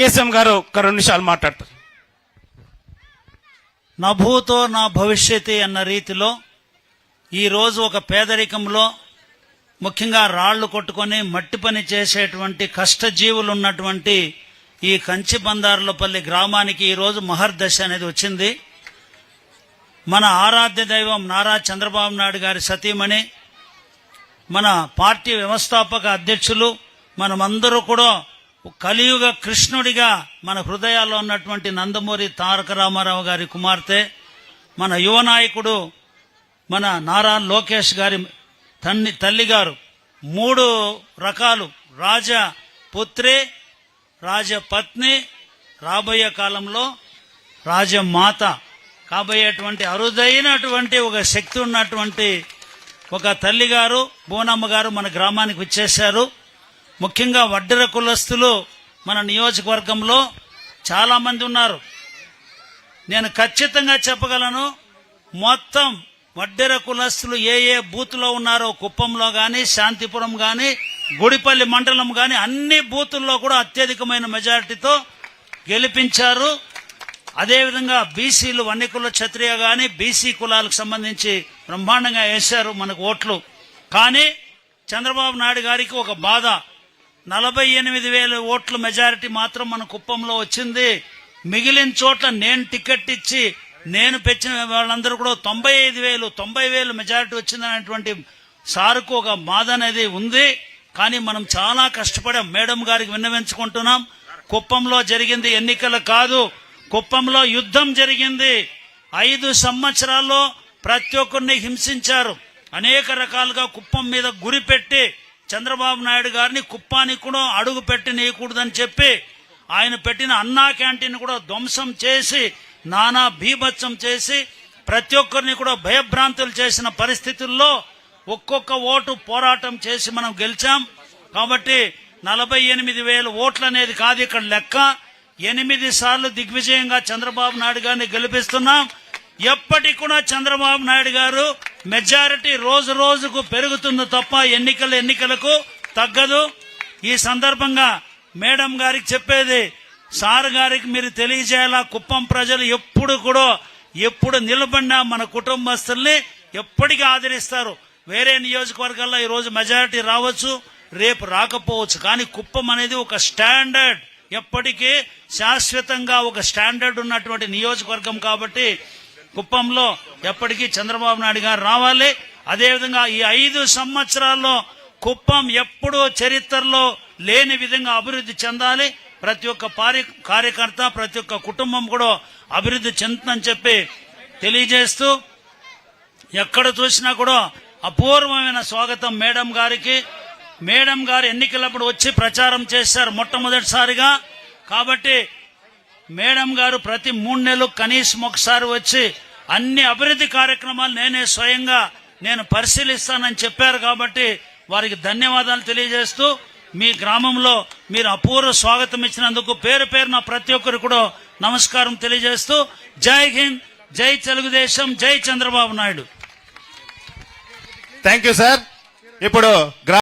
కేశం గారు ఒక రెండు నిమిషాలు మాట్లాడతారు. నా భూతో నా భవిష్యత్తు అన్న రీతిలో ఈరోజు ఒక పేదరికంలో ముఖ్యంగా రాళ్ళు కొట్టుకొని మట్టి పని చేసేటువంటి కష్టజీవులు ఉన్నటువంటి ఈ కంచి బందారులపల్లి గ్రామానికి ఈరోజు మహర్దశ అనేది వచ్చింది. మన ఆరాధ్య దైవం నారా చంద్రబాబు నాయుడు గారి సతీమణి మన పార్టీ వ్యవస్థాపక అధ్యక్షులు మనమందరూ కూడా కలియుగ కృష్ణుడిగా మన హృదయాల్లో ఉన్నటువంటి నందమూరి తారక రామారావు గారి కుమార్తె మన యువ నాయకుడు మన నారా లోకేష్ గారి తన్ని తల్లిగారు మూడు రకాలు రాజ పుత్రి రాజపత్ని రాబోయే కాలంలో రాజమాత కాబోయేటువంటి అరుదైనటువంటి ఒక శక్తి ఉన్నటువంటి ఒక తల్లి గారు బోనమ్మ గారు మన గ్రామానికి వచ్చేశారు. ముఖ్యంగా వడ్డెర కులస్తులు మన నియోజకవర్గంలో చాలామంది ఉన్నారు. నేను ఖచ్చితంగా చెప్పగలను మొత్తం వడ్డెర కులస్తులు ఏ ఏ బూత్లో ఉన్నారో కుప్పంలో కానీ శాంతిపురం కానీ గుడిపల్లి మండలం కానీ అన్ని బూతుల్లో కూడా అత్యధికమైన మెజారిటీతో గెలిపించారు. అదేవిధంగా బీసీలు వన్నికుల క్షత్రియ కానీ బీసీ కులాలకు సంబంధించి బ్రహ్మాండంగా వేశారు మనకు ఓట్లు. కానీ చంద్రబాబు నాయుడు గారికి ఒక బాధ. నలభై ఎనిమిది వేల ఓట్ల మెజారిటీ మాత్రం మన కుప్పంలో వచ్చింది. మిగిలిన చోట్ల నేను టికెట్ ఇచ్చి నేను పెంచిన వాళ్ళందరూ కూడా తొంభై ఐదు వేలు తొంభై వేలు మెజారిటీ వచ్చిందనేటువంటి సారుకు ఒక బాధ అనేది ఉంది. కానీ మనం చాలా కష్టపడాం. మేడం గారికి విన్నవించుకుంటున్నాం. కుప్పంలో జరిగింది ఎన్నికలు కాదు. కుప్పంలో యుద్ధం జరిగింది. ఐదు సంవత్సరాల్లో ప్రతి ఒక్కరిని హింసించారు. అనేక రకాలుగా కుప్పం మీద గురి పెట్టి చంద్రబాబు నాయుడు గారిని కుప్పానికి కూడా అడుగు పెట్టి నీయకూడదని చెప్పి ఆయన పెట్టిన అన్నా క్యాంటీన్ కూడా ధ్వంసం చేసి నానా భీభత్సం చేసి ప్రతి ఒక్కరిని కూడా భయభ్రాంతులు చేసిన పరిస్థితుల్లో ఒక్కొక్క ఓటు పోరాటం చేసి మనం గెలిచాం. కాబట్టి నలభై ఎనిమిది వేల ఓట్లు అనేది కాదు ఇక్కడ లెక్క. ఎనిమిది సార్లు దిగ్విజయంగా చంద్రబాబు నాయుడు గారిని గెలిపిస్తున్నాం. ఎప్పటికి కూడా చంద్రబాబు నాయుడు గారు మెజారిటీ రోజు రోజుకు పెరుగుతుంది తప్ప ఎన్నికలు ఎన్నికలకు తగ్గదు. ఈ సందర్భంగా మేడం గారికి చెప్పేది సార్ గారికి మీరు తెలియజేయాలా? కుప్పం ప్రజలు ఎప్పుడు కూడా ఎప్పుడు నిలబడినా మన కుటుంబస్తుల్ని ఎప్పటికీ ఆదరిస్తారు. వేరే నియోజకవర్గాల్లో ఈరోజు మెజారిటీ రావచ్చు రేపు రాకపోవచ్చు. కానీ కుప్పం అనేది ఒక స్టాండర్డ్ ఎప్పటికీ శాశ్వతంగా ఒక స్టాండర్డ్ ఉన్నటువంటి నియోజకవర్గం కాబట్టి కుప్పంలో ఎప్పటికీ చంద్రబాబు నాయుడు గారు రావాలి. అదేవిధంగా ఈ ఐదు సంవత్సరాల్లో కుప్పం ఎప్పుడూ చరిత్రలో లేని విధంగా అభివృద్ధి చెందాలి. ప్రతి ఒక్క కార్యకర్త ప్రతి ఒక్క కుటుంబం కూడా అభివృద్ధి చెందుతుందని చెప్పి తెలియజేస్తూ ఎక్కడ చూసినా కూడా అపూర్వమైన స్వాగతం మేడం గారికి. మేడం గారు ఎన్నికలప్పుడు వచ్చి ప్రచారం చేశారు మొట్టమొదటిసారిగా. కాబట్టి మేడం గారు ప్రతి మూడు నెలలు కనీసం ఒకసారి వచ్చి అన్ని అభివృద్ధి కార్యక్రమాలు నేనే స్వయంగా నేను పరిశీలిస్తానని చెప్పారు కాబట్టి వారికి ధన్యవాదాలు తెలియజేస్తూ మీ గ్రామంలో మీరు అపూర్వ స్వాగతం ఇచ్చినందుకు పేరు పేరున ప్రతి ఒక్కరు కూడా నమస్కారం తెలియజేస్తూ జై హింద్ జై తెలుగుదేశం జై Chandrababu Naidu. Thank you sir ఇప్పుడు